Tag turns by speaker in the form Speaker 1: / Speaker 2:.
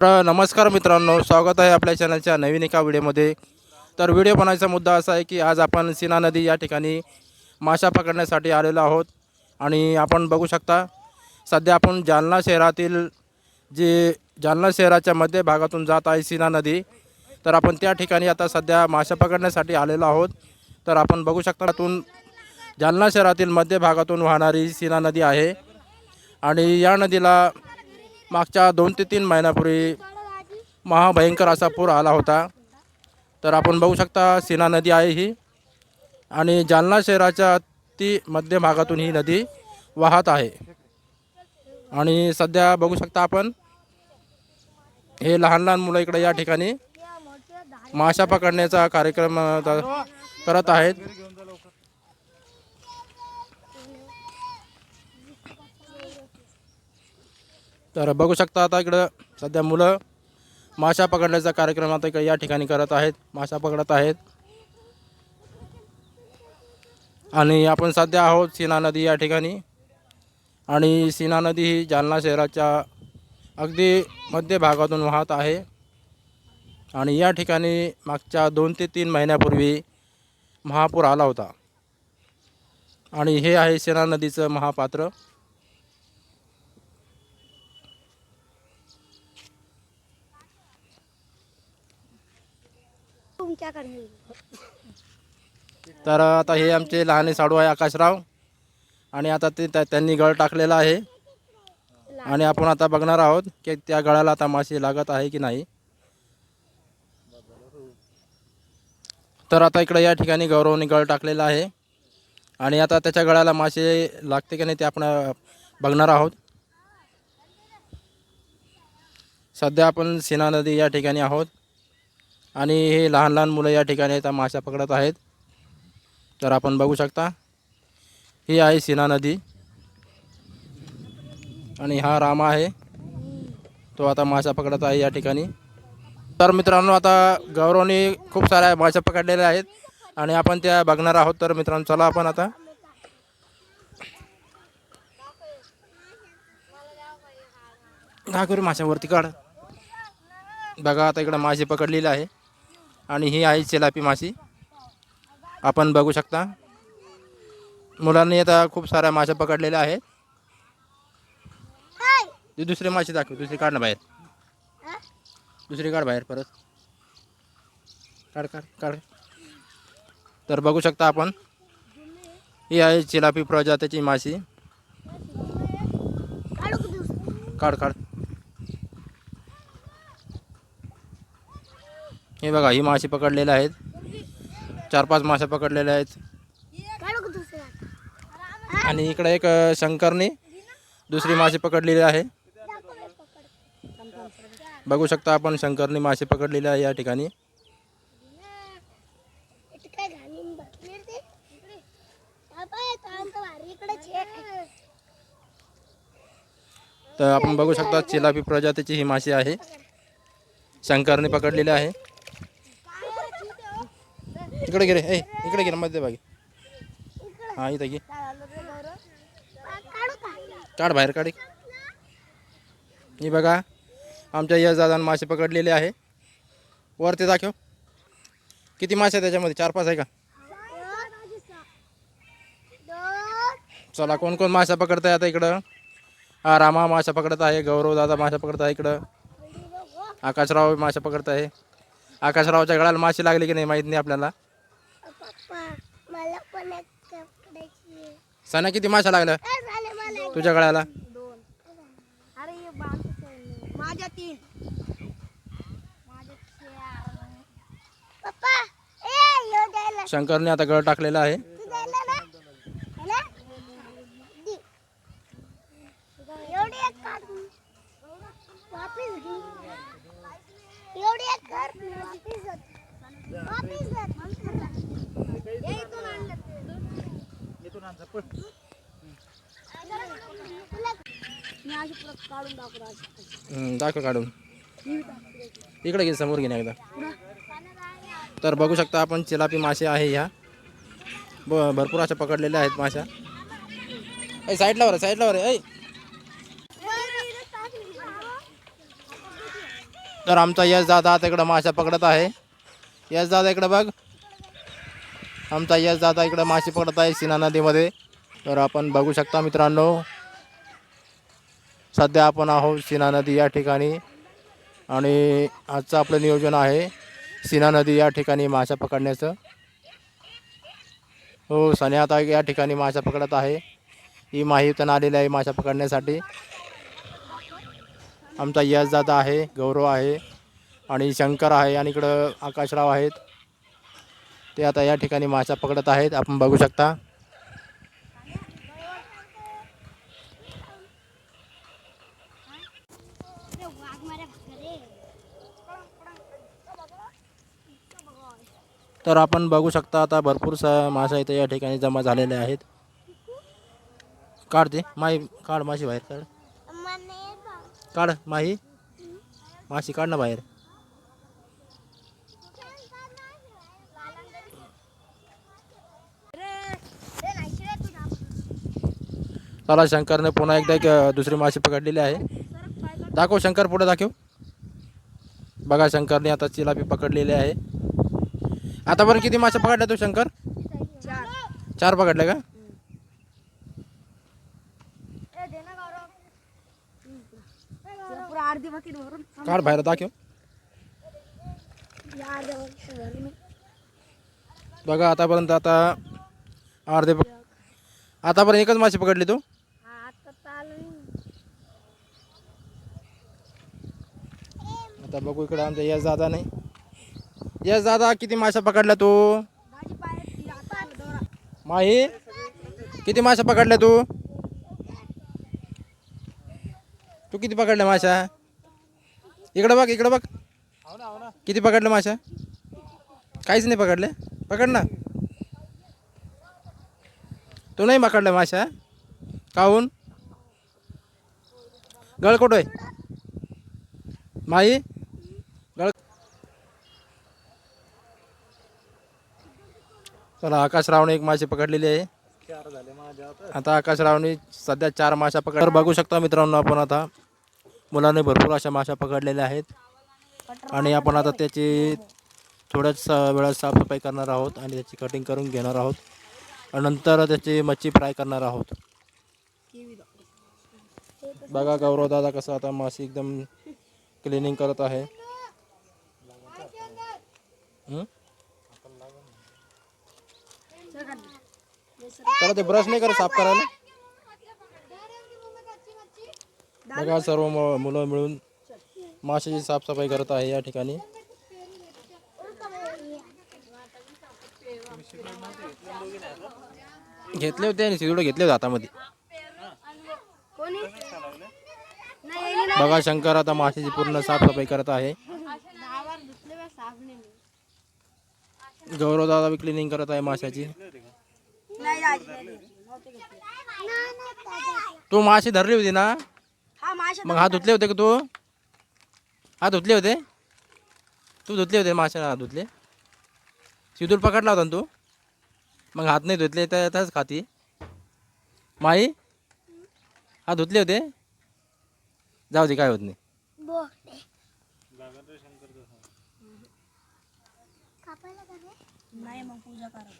Speaker 1: तर नमस्कार मित्रांनो स्वागत आहे आपल्या चॅनलच्या नवीन एका व्हिडिओमध्ये तर व्हिडिओ बनवायचा मुद्दा असा आहे की आज आपण सीना नदी या ठिकाणी माशा पकडण्यासाठी आलेलो आहोत. आणि आपण बघू शकता सध्या आपण जालना शहरातील जे जालना शहराच्या मध्य भागातून जात आहे सीना नदी. तर आपण त्या ठिकाणी आता सध्या माशा पकडण्यासाठी आलेलो आहोत. तर आपण बघू शकता त्यातून जालना शहरातील मध्य भागातून वाहणारी सीना नदी आहे. आणि या नदीला मागच्या दोन ते तीन महिन्यापूर्वी महाभयंकर असा पूर आला होता. तर आपण बघू शकता सीना नदी आहे ही. आणि जालना शहराच्या ती मध्य भागातून ही नदी वाहत आहे. आणि सध्या बघू शकता आपण हे लहान लहान मुलं इकडे या ठिकाणी माशा पकडण्याचा कार्यक्रम करत आहेत. तर बघू शकता आता इकडं सध्या मुलं माशा पकडण्याचा कार्यक्रम आता इकडे या ठिकाणी करत आहेत. माशा पकडत आहेत. आणि आपण सध्या आहोत सीना नदी या ठिकाणी. आणि सीना नदी ही जालना शहराच्या अगदी मध्य भागातून वाहत आहे. आणि या ठिकाणी मागच्या दोन ते तीन महिन्यापूर्वी महापूर आला होता. आणि हे आहे सीना नदीचं महापात्र.
Speaker 2: तुमच्याकडे
Speaker 1: तर आता हे आमचे लहाने साडू आहे आकाशराव. आणि आता ते त्या- त्यांनी गळ टाकलेला आहे. आणि आपण आता बघणार आहोत की त्या गळाला आता मासे लागत आहे की नाही. तर आता इकडे या ठिकाणी गौरवने गळ टाकलेला आहे. आणि आता त्याच्या गळाला मासे लागते की नाही ते आपण अ, बघणार आहोत. सध्या आपण सीना नदी या ठिकाणी आहोत. आणि हे लहान लहान मुलं या ठिकाणी आता माशा पकडत आहेत. तर आपण बघू शकता ही आहे सीना नदी. आणि हा रामा आहे तो आता माशा पकडत आहे या ठिकाणी. तर मित्रांनो आता गौरवने खूप साऱ्या माशा पकडलेल्या आहेत आणि आपण त्या बघणार आहोत. तर मित्रांनो चला आपण आता. काय करू माशावरती काढ. बघा आता इकडं मासे पकडलेली आहे. आणि ही आहे चिलापी माशी. आपण बघू शकता. मुलांनी आता खूप साऱ्या माशा पकडलेल्या आहेत. ती दुसरी माशी दाखव. दुसरी काढ ना बाहेर. दुसरी काढ बाहेर परत. काढ काढ काढ. तर बघू शकता आपण. ही आहे चिलापी प्रजातीची माशी. काढ काढ. हे बघा ही मासे पकडलेले आहेत. चार पाच मासे पकडलेल्या आहेत. आणि इकडे एक शंकरने दुसरी मासे पकडलेली आहे. बघू शकता आपण शंकरने मासे पकडलेले आहे या ठिकाणी. तर आपण बघू शकता चिलापी प्रजातीची ही मासे आहे. शंकरने पकडलेली आहे. इकडे गे रे. ए इकडे गे मध्यभागी हां इथं घे. काढ बाहेर काढ हे बघा आमच्या या दादानं मासे पकडलेले आहे. वरती दाखव. किती मासे आहे त्याच्यामध्ये? चार पाच आहे का? चला कोण कोण मासा पकडत आहे आता इकडं? हा रामा मासा पकडत आहे गौरव दादा मासा पकडत आहे इकडं. आकाशराव मासा पकडत आहे. आकाशरावच्या गळाला मासे लागले की नाही माहीत नाही आपल्याला.
Speaker 2: मला पण एक
Speaker 1: सणा किती मासा
Speaker 2: झाले मला एक.
Speaker 1: तुझ्या गळ्याला
Speaker 2: दोन अरे हे बाकीचं आहे. माझ्या तीन माझ्या चार. पप्पा ए यो द्यायला
Speaker 1: शंकरने आता गळ टाकलेला आहे
Speaker 2: तू द्यायला ना है ना? दे. एवढी एक काढ वापिस घे एवढी एक कर वापिस. हे इथून आणलं तुला मी अशी परत काढून दाखवतो आज.
Speaker 1: हम्म, दाखव काढून. इकडे घे समोर घेणे एकदा. तर बघू शकता आपण चिलापी मासे आहे ह्या. ब भरपूर अशा पकडलेल्या आहेत माशा ए साईडला वर साईडला वर ऐ. तर आमचा यश दादा आता इकडं माशा पकडत आहे. यश दादा इकडं बघ. आमचा यश दादा इकडं मासे पकडत आहे सीना नदीमध्ये. तर आपण बघू शकता मित्रांनो सध्या आपण आहोत सीना नदी या ठिकाणी. आणि आजचं आपलं नियोजन आहे सीना नदी या ठिकाणी माशा पकडण्याचं. हो सनी आता या ठिकाणी माशा पकडत आहे. ही माहितन आलेली आहे माशा पकडण्यासाठी. आमचा यश दादा आहे गौरव आहे आणि शंकर आहे आणि इकडं आकाशराव आहेत. ते आता या ठिकाणी माशा पकडत आहेत. आपण बघू शकता. तर आपण बघू शकता आता भरपूर सा माशा इथे या ठिकाणी जमा झालेले आहेत. काढ ते माही काढ माशी बाहेर काढ. काढ माही माशी काढ ना बाहेर. चला शंकरने पुन्हा एकदा एक दुसरी माशी पकडलेली आहे. दाखव शंकर पुढे दाखव. बघा शंकरने आता चिलापी पकडलेली आहे. आतापर्यंत किती मासे पकडल्या तू शंकर? चार पकडले का?
Speaker 2: पुरा
Speaker 1: काढ बाहेर, दाखव. बघा आतापर्यंत आता अर्धे आतापर्यंत एकच मासे पकडली तू.
Speaker 2: आता
Speaker 1: बघू इकडं आमचा यश दादा नाही यश दादा किती मासे पकडला तू? माही किती मासे पकडला तू? तू किती पकडला माशा इकडं बघ इकडं बघ. किती पकडलं माशा काहीच नाही पकडले. पकड ना. तू नाही पकडलं माशा काहून? गळ कुठं आहे? माई चला आकाशरावने एक मासे पकडलेली आहे. आता. आकाशरावने सध्या चार माशा पकड तर बघू शकता मित्रांनो आपण आता. मुलाने भरपूर अशा माशा पकडलेल्या आहेत. आणि आपण आता त्याची थोड्याच वेळात साफसफाई करणार आहोत आणि त्याची कटिंग करून घेणार आहोत. आणि नंतर त्याची मच्छी फ्राय करणार आहोत. बघा गौरव दादा कसं आता मासे एकदम क्लिनिंग करत आहे? त्याला ते ब्रश नाही करत साफ करायला. बघा सर्व मु- मुलं मिळून माशाची साफसफाई करत आहे या ठिकाणी. घेतले होते आणि सिदुडे घेतले होते हातामध्ये. बघा शंकर आता माशाची पूर्ण साफसफाई करत आहे
Speaker 2: दहा बार धुतले बा साबणे
Speaker 1: गौरव दादा बी क्लिनिंग करत आहे माशाची. तू मासे धरली होती ना?
Speaker 2: हा माशा
Speaker 1: मग हात धुतले होते का तू? हात धुतले होते? तू धुतले होते मासे हात धुतले? सिदूर पकडला होता ना तू? मग हात नाही धुतले तर त्याच खाती. माई हात धुतले होते? जाऊ दे काय होत नाही.
Speaker 2: नाही मग पूजा करा